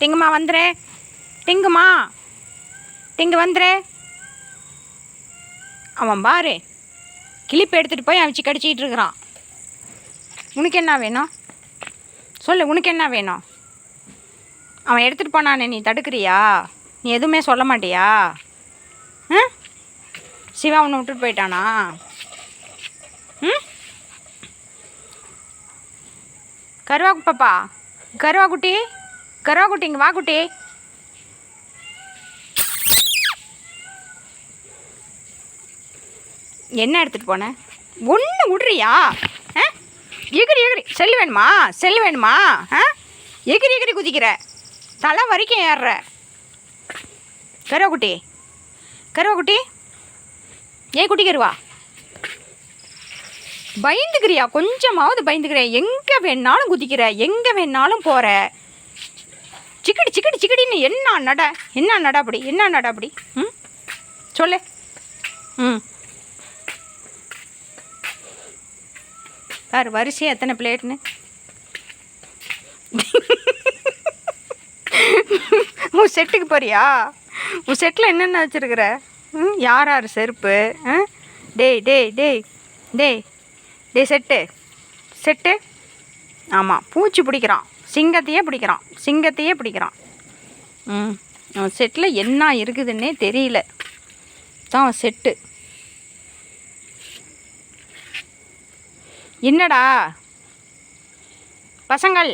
டிங்குமா வந்துரு? டிங்குமா டிங்கு வந்துரு? அவன் பாரு கிளிப்பு எடுத்துகிட்டு போய் அவச்சு கடிச்சிக்கிட்டு இருக்கிறான். உனக்கு என்ன வேணும்? சொல்லு உனக்கு என்ன வேணும்? அவன் எடுத்துகிட்டு போனானே நீ தடுக்கிறியா? நீ எதுவுமே சொல்ல மாட்டியா? ம் சிவா உன்னை விட்டுட்டு போயிட்டானா? ம்? கருவா பாப்பா கருவா குட்டி கருவா குட்டிங்க வா குட்டி. என்ன எடுத்துகிட்டு போனேன் ஒன்று விட்றியா ஆ? எகிரி எகிரி. செல்லு வேணுமா? செல் வேணுமா? ஆ? எகிரி எகிரி குதிக்கிற. தலை வரைக்கும் ஏறுற. கருவா குட்டி கருவா குட்டி ஏன் குட்டி கருவா பயந்துக்கிறியா? கொஞ்சமாவது பயந்துக்கிறியா எங்கே வேணாலும் குதிக்கிற. எங்கே வேணாலும் போகிற சிக்கடி சிக்கடி சிக்கடின்னு என்ன நட என்ன நட அப்படி என்ன நட அப்படி ம்? சொல்லு. ம். பாரு வரிசையாக எத்தனை பிளேட்னு உன் செட்டுக்கு போறியா? உன் செட்டில் என்னென்ன வச்சுருக்குற? ம் யார் யார் செருப்பு? ஆ? டேய் டேய் டேய் டேய் டேய் செட்டு. செட்டு? ஆமாம் பூச்சி பிடிக்கிறான். சிங்கத்தையே பிடிக்கிறான். சிங்கத்தையே பிடிக்கிறான். ம் அவன் செட்டில் என்ன இருக்குதுன்னே தெரியல. தான் அவன் செட்டு. என்னடா? பசங்கள்